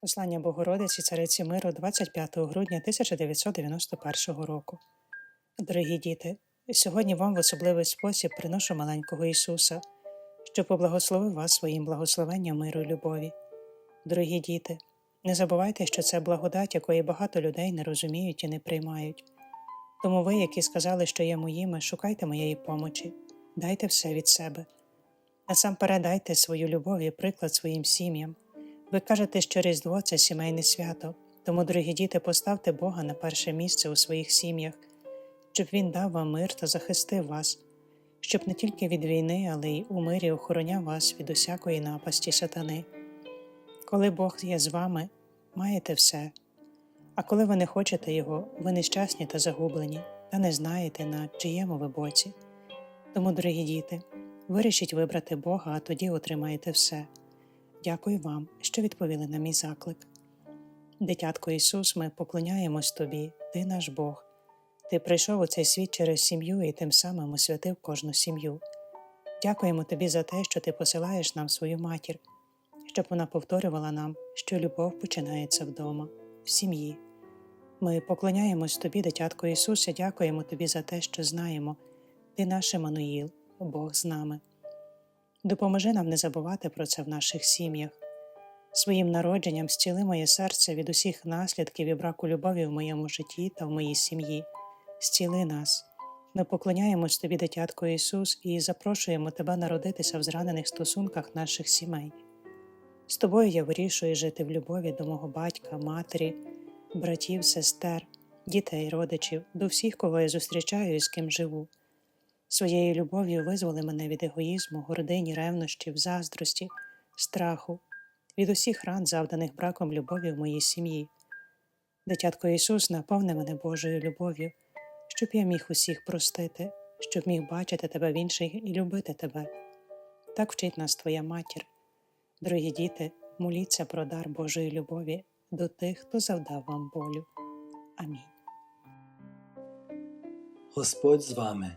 Послання Богородиці Цариці Миру 25 грудня 1991 року. Дорогі діти, сьогодні вам в особливий спосіб приношу маленького Ісуса, що поблагословив вас своїм благословенням миру і любові. Дорогі діти, не забувайте, що це благодать, якої багато людей не розуміють і не приймають. Тому ви, які сказали, що є моїми, шукайте моєї помочі, дайте все від себе. Насамперед дайте свою любов і приклад своїм сім'ям. Ви кажете, що Різдво це сімейне свято, тому, дорогі діти, поставте Бога на перше місце у своїх сім'ях, щоб Він дав вам мир та захистив вас, щоб не тільки від війни, але й у мирі охороняв вас від усякої напасті сатани. Коли Бог є з вами, маєте все. А коли ви не хочете Його, ви нещасні та загублені, та не знаєте, на чиєму ви боці. Тому, дорогі діти, вирішіть вибрати Бога, а тоді отримаєте все. Дякую вам, що відповіли на мій заклик. Дитятко Ісус, ми поклоняємось Тобі, Ти наш Бог. Ти прийшов у цей світ через сім'ю і тим самим освятив кожну сім'ю. Дякуємо Тобі за те, що Ти посилаєш нам свою матір, щоб вона повторювала нам, що любов починається вдома, в сім'ї. Ми поклоняємось Тобі, дитятко Ісусе, дякуємо Тобі за те, що знаємо, Ти наш Еммануїл, Бог з нами. Допоможи нам не забувати про це в наших сім'ях. Своїм народженням зціли моє серце від усіх наслідків і браку любові в моєму житті та в моїй сім'ї. Зціли нас. Ми поклоняємось тобі, дитятко Ісус, і запрошуємо тебе народитися в зранених стосунках наших сімей. З тобою я вирішую жити в любові до мого батька, матері, братів, сестер, дітей, родичів, до всіх, кого я зустрічаю і з ким живу. Своєю любов'ю визволи мене від егоїзму, гордині, ревнощів, заздрості, страху, від усіх ран, завданих браком любові в моїй сім'ї. Дитятко Ісус, наповни мене Божою любов'ю, щоб я міг усіх простити, щоб міг бачити тебе в інших і любити тебе. Так вчить нас Твоя матір. Дорогі діти, моліться про дар Божої любові до тих, хто завдав вам болю. Амінь. Господь з вами